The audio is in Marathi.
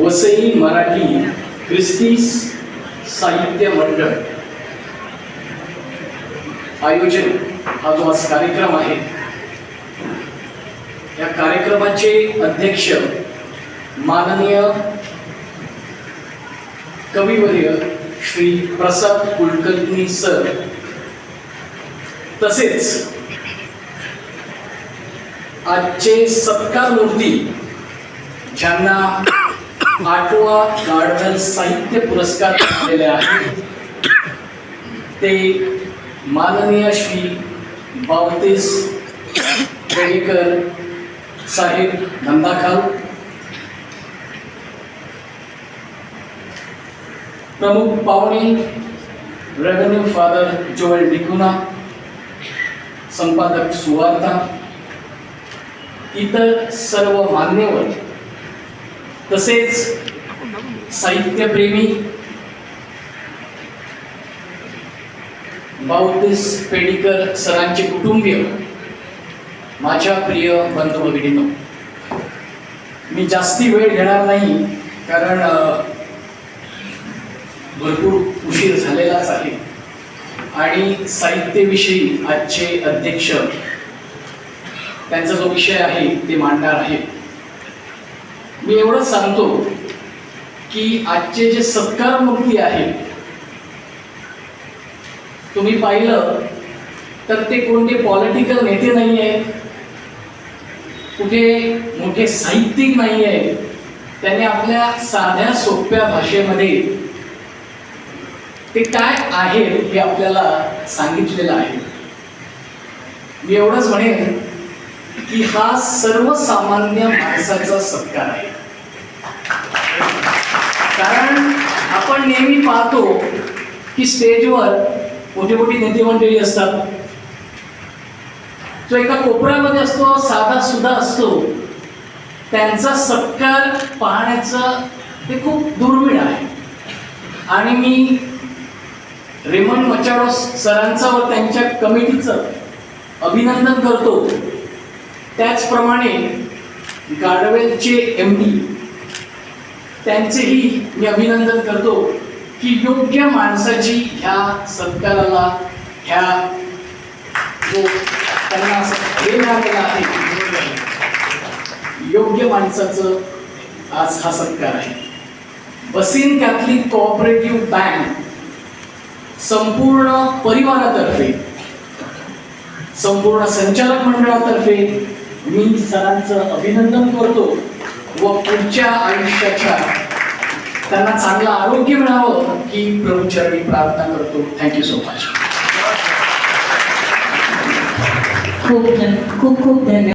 वसई मराठी ख्रिस्ती साहित्य मंडळ आयोजन हा जो आज कार्यक्रम आहे या कार्यक्रमाचे अध्यक्ष माननीय कविवर्य श्री प्रसाद कुलकर्णी सर. तसेच आजचे सत्कार मूर्ती ज्यांना आठवा गार्डनर साहित्य पुरस्कार मिळालेले आहेत ते माननीय श्री बावतेस पेडेकर साहेब धंदाखाल प्रमुख पाहुणे रेव्हेन्यू फादर जोएल डिकुना संपादक सुवार्ता इतर सर्व मान्यवर तसेच साहित्यप्रेमी बावतीस पेडीकर सरांचे कुटुंबीय माझ्या प्रिय बंधू भगिनीनो मी जास्ती वेळ घेणार नाही कारण भरपूर उशीर झालेलाच आहे आणि साहित्याविषयी आजचे अध्यक्ष त्यांचा जो विषय आहे ते मांडणार आहे मी एवढंच सांगतो की आजचे जे सत्कार मूर्ती आहेत तुम्ही पाहिलं तर ते कोणते पॉलिटिकल नेते नाही आहेत कुठे मोठे साहित्यिक नाही आहेत त्याने आपल्या साध्या सोप्या भाषेमध्ये ते काय आहे हे आपल्याला सांगितलेलं आहे. मी एवढंच म्हणेन की हा सर्वसामान्य माणसाचा सत्कार आहे कारण आपण नेहमी पाहतो की स्टेजवर मोठी मोठी नेते मंडळी असतात. जो एका कोपऱ्यामध्ये असतो साधा सुद्धा असतो त्यांचा सत्कार पाहण्याचं ते खूप दुर्मिळ आहे. आणि मी रेमंड मचाडो सरांचं व त्यांच्या कमिटीचं अभिनंदन करतो. त्याचप्रमाणे गाडवेलचे एम डी त्यांचेही मी अभिनंदन करतो की योग्य माणसाची ह्या सत्काराला ह्या जो त्यांना हे मिळालेला आहे योग्य माणसाचं आज हा सत्कार आहे. बसीन कॅथलिक कोऑपरेटिव्ह बँक संपूर्ण परिवारातर्फे संपूर्ण संचालक मंडळातर्फे मी सरांचं अभिनंदन करतो. व पुढच्या आयुष्याच्या त्यांना चांगलं आरोग्य मिळावं ही प्रभूचरणी प्रार्थना करतो. थँक्यू सो मच खूप खूप खूप धन्यवाद.